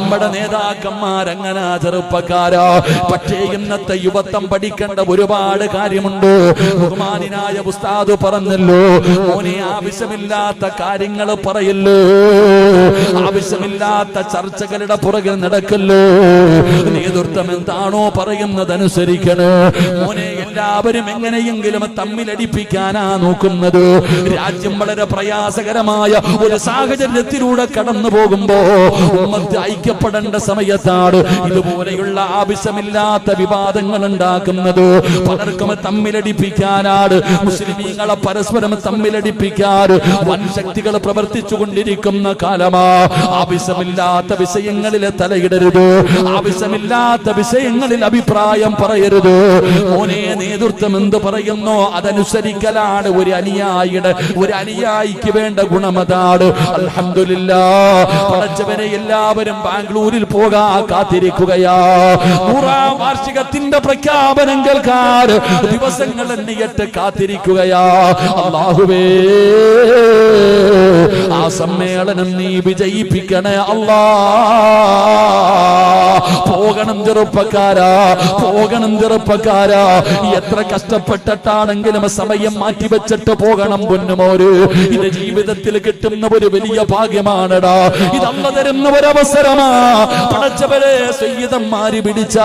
നമ്മുടെ നേതാക്കന്മാരങ്ങനെ ചെറുപ്പക്കാരാ പക്ഷേ ഇന്നത്തെ യുവത്വം പഠിക്കേണ്ട ഒരുപാട് കാര്യമുണ്ട്. ബഹുമാനായ ഉസ്താദ് പറഞ്ഞല്ലോ മോനെ ആവശ്യമില്ലാത്ത കാര്യങ്ങൾ പറയല്ലോ. ആവശ്യമില്ലാത്ത ചർച്ചകളുടെ പുറകിൽ നടക്കല്ലോ. നേതൃത്വം എന്താണോ പറയുന്നതനുസരിക്കണോ. മോനെ എല്ലാവരും എങ്ങനെയെങ്കിലും തമ്മിലടിപ്പിക്കാനാ നോക്കുന്നത്. രാജ്യം വളരെ പ്രയാസകരമായ ഒരു സാഹചര്യത്തിലൂടെ കടന്നു പോകുമ്പോ ഉമ്മത്ത് ഐക്യപ്പെടേണ്ട സമയത്താണ് ഇതുപോലെയുള്ള ആവശ്യമില്ലാത്ത വിവാദങ്ങൾ ഉണ്ടാക്കുന്നത്. പലർക്കും തമ്മിലടിപ്പിക്കാനാണ് മുസ്ലിമീങ്ങളെ പരസ്പരം തമ്മിലടിപ്പിക്കാൻ വൻ ശക്തികൾ പ്രവർത്തിച്ചു കൊണ്ടിരിക്കുന്ന കാലമാ. ആവശ്യമില്ലാത്ത വിഷയങ്ങളിൽ തലയിടരുത് ആവശ്യമില്ലാത്ത വിഷയങ്ങളിൽ അഭിപ്രായം പറയരുത്. മോനെ നേതൃത്വം എന്ത് പറയുന്നു അതനുസരിക്കലാണ് ഒരു അനുയായിയുടെ ഒരു അനുയായിക്ക് വേണ്ട ഗുണമതാണ് അൽഹംദുലില്ലാ പടച്ചവരെ എല്ലാവരും ബാംഗ്ലൂരിൽ പോകാ കാത്തിരിക്കുകയാ. നൂറാം വാർഷികത്തിന്റെ പ്രഖ്യാപനം കേൾക്കാൻ ദിവസങ്ങൾ എണ്ണിയിട്ട് കാത്തിരിക്കുകയാ. അള്ളാഹുവേ ആ സമ്മേളനം നീ വിജയിപ്പിക്കണേ അല്ലാ. പോകണം ചെറുപ്പക്കാരാ പോകണം ചെറുപ്പക്കാരാ. എത്ര കഷ്ടപ്പെട്ടിട്ടാണെങ്കിലും സമയം മാറ്റിവെച്ചിട്ട് പോകണം പൊന്നുമോര്. ഇത് ജീവിതത്തിൽ കിട്ടുന്ന ഒരു വലിയ ഭാഗ്യമാണടാ. ഇതല്ല തരുന്ന ഒരവസരമാ പടച്ചവരെ സയ്യിദന്മാര് പിടിച്ച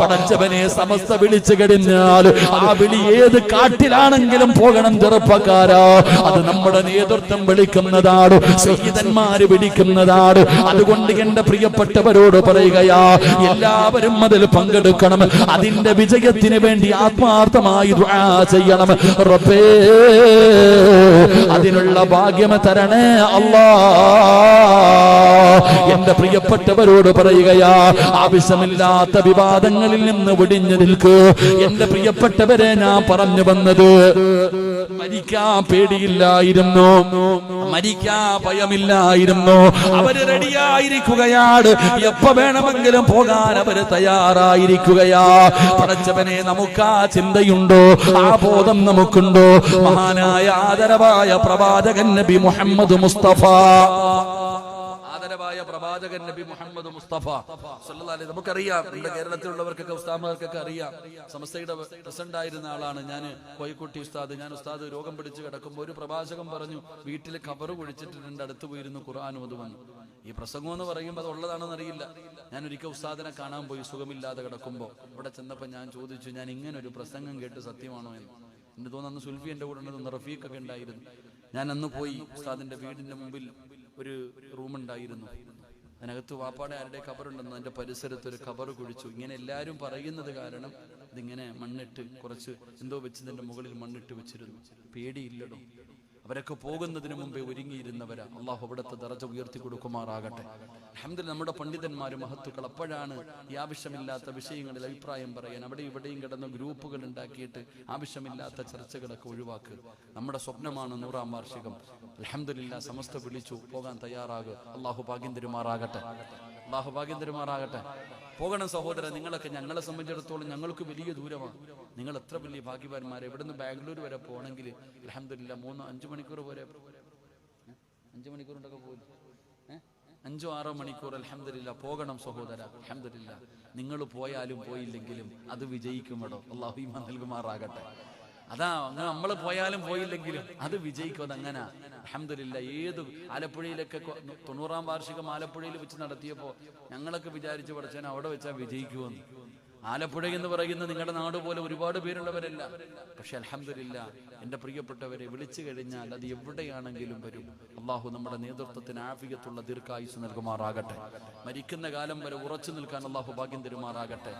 പടച്ചവനെ സമസ്ത വിളിച്ചു കഴിഞ്ഞാൽ ആ വിളി ഏത് കാട്ടിലാണെങ്കിലും പോകണം ചെറുപ്പക്കാരാ. അത് നമ്മുടെ നേതൃത്വം വിളിക്കുന്നതാണ് സയ്യിദന്മാര് വിളിക്കുന്നതാണ്. അതുകൊണ്ട് എന്റെ പ്രിയപ്പെട്ടവരോട് പറയുകയാ എല്ലാവരും അതിൽ പങ്കെടുക്കണം അതിന്റെ വിജയത്തിന് വേണ്ടി ആത്മാർത്ഥമായി ചെയ്യണം. റബ്ബേ അതിനുള്ള ഭാഗ്യം തരണേ അല്ലാ. എന്റെ പ്രിയപ്പെട്ടവരോട് പറയുകയാ ആവശ്യമില്ലാത്ത വിവാദങ്ങളിൽ നിന്ന് ഒടിഞ്ഞു നിൽക്ക്. എന്റെ പ്രിയപ്പെട്ടവരെ ഞാൻ പറഞ്ഞു വന്നത് മരിക്കാൻ പേടിയില്ലായിരുന്നു. മരിക്കാൻ ഭയമില്ലായിരുന്നു. അവർ റെഡിയായിരിക്കുകയാണ് എപ്പോ വേണമെങ്കിലും പോകാൻ അവർ തയ്യാറായിരിക്കുകയാ. പടച്ചവനെ നമുക്ക് ആ ചിന്തയുണ്ടോ? ആ ബോധം നമുക്കുണ്ടോ? മഹാനായ ആദരവായ പ്രവാചകൻ നബി മുഹമ്മദ് മുസ്തഫ. ആദരവായ പ്രവാചകൻ നബി മുഹമ്മദ് മുസ്തഫ സല്ലി നമുക്കറിയാം നമ്മുടെ കേരളത്തിലുള്ളവർക്കൊക്കെ ഉസ്താമകൾക്കൊക്കെ അറിയാം. സമസ്തയുടെ പ്രസിഡന്റ് ആയിരുന്ന ആളാണ് ഞാൻ കോഴിക്കുട്ടി ഉസ്താദ് ഞാൻ ഉസ്താദ് രോഗം പിടിച്ച് കിടക്കുമ്പോൾ ഒരു പ്രവാചകൻ പറഞ്ഞു വീട്ടിൽ കവർ കുഴിച്ചിട്ടുണ്ട് അടുത്ത് പോയിരുന്നു ഖുർആാനും അത് വന്നു. ഈ പ്രസംഗം എന്ന് പറയുമ്പോൾ അത് ഉള്ളതാണെന്ന് അറിയില്ല. ഞാൻ ഒരിക്കൽ ഉസ്താദിനെ കാണാൻ പോയി സുഖമില്ലാതെ കിടക്കുമ്പോൾ ഇവിടെ ചെന്നപ്പോൾ ഞാൻ ചോദിച്ചു ഞാൻ ഇങ്ങനെ ഒരു പ്രസംഗം കേട്ട് സത്യമാണോ എന്ന്? എനിക്ക് തോന്നുന്നു അന്ന് സുൽഫി എന്റെ കൂടെ ഉണ്ടെന്ന് റഫീഖൊക്കെ ഉണ്ടായിരുന്നു. ഞാൻ അന്ന് പോയി ഉസ്താദിന്റെ വീടിന്റെ മുമ്പിൽ ഒരു റൂമുണ്ടായിരുന്നു അതിനകത്ത് വാപ്പാടെ ആരുടെ കബറുണ്ടെന്ന് അതിന്റെ പരിസരത്ത് ഒരു ഖബർ കുഴിച്ചു. ഇങ്ങനെ എല്ലാവരും പറയുന്നത് കാരണം ഇതിങ്ങനെ മണ്ണിട്ട് കുറച്ച് എന്തോ വെച്ചതിന്റെ മുകളിൽ മണ്ണിട്ട് വെച്ചിരുന്നു. പേടിയില്ലടോ. അവരൊക്കെ പോകുന്നതിന് മുമ്പേ ഒരുങ്ങിയിരുന്നവരാ. അള്ളാഹു അവിടുത്തെ ദറജ ഉയർത്തി കൊടുക്കുമാറാകട്ടെ. അഹമ്മദ് നമ്മുടെ പണ്ഡിതന്മാര് മഹത്തുക്കൾ. അപ്പോഴാണ് ഈ ആവശ്യമില്ലാത്ത വിഷയങ്ങളിൽ അഭിപ്രായം പറയാൻ അവിടെ ഇവിടെയും കിടന്ന ഗ്രൂപ്പുകൾ ഉണ്ടാക്കിയിട്ട് ആവശ്യമില്ലാത്ത ചർച്ചകളൊക്കെ ഒഴിവാക്കുക നമ്മുടെ സ്വപ്നമാണ് നൂറാം വാർഷികം. അലഹമില്ല സമസ്ത വിളിച്ചു. പോകാൻ തയ്യാറാകുക അള്ളാഹു ഭാഗ്യം തരുമാറാകട്ടെ. അള്ളാഹു ഭാഗ്യം പോകണം സഹോദരൻ നിങ്ങളൊക്കെ ഞങ്ങളെ സംബന്ധിച്ചിടത്തോളം ഞങ്ങൾക്ക് വലിയ ദൂരമാണ്. നിങ്ങൾ എത്ര വലിയ ഭാഗ്യവാന്മാരെ? നിന്ന് ബാംഗ്ലൂർ വരെ പോകണമെങ്കിൽ അലഹമില്ല മൂന്ന് അഞ്ചു മണിക്കൂർ വരെ അഞ്ചു മണിക്കൂറുണ്ടൊക്കെ പോയി. അഞ്ചോ ആറോ മണിക്കൂർ അലഹമില്ല പോകണം സഹോദര അലഹമില്ല നിങ്ങൾ പോയാലും പോയില്ലെങ്കിലും അത് വിജയിക്കുമടോ അള്ളാഹു നൽകുമാറാകട്ടെ. അതാ അങ്ങനെ നമ്മൾ പോയാലും പോയില്ലെങ്കിലും അത് വിജയിക്കും അതങ്ങനെ. അഹമ്മദില്ല ഏത് ആലപ്പുഴയിലൊക്കെ തൊണ്ണൂറാം വാർഷികം ആലപ്പുഴയിൽ വെച്ച് നടത്തിയപ്പോൾ ഞങ്ങളൊക്കെ വിചാരിച്ചു പഠിച്ചാൽ അവിടെ വെച്ചാൽ വിജയിക്കുമെന്ന് ആലപ്പുഴ എന്ന് പറയുന്ന നിങ്ങളുടെ നാട് പോലെ ഒരുപാട് പേരുള്ളവരല്ല. പക്ഷെ അലഹമില്ല എന്റെ പ്രിയപ്പെട്ടവരെ വിളിച്ചു കഴിഞ്ഞാൽ അത് എവിടെയാണെങ്കിലും വരും. അള്ളാഹു നമ്മുടെ നേതൃത്വത്തിന് ആഫിയത്തുള്ള ദീർഘായുസ് നൽകുമാറാകട്ടെ. മരിക്കുന്ന കാലം വരെ ഉറച്ചു നിൽക്കാൻ അള്ളാഹു ഭാഗ്യം തരുമാറാകട്ടെ.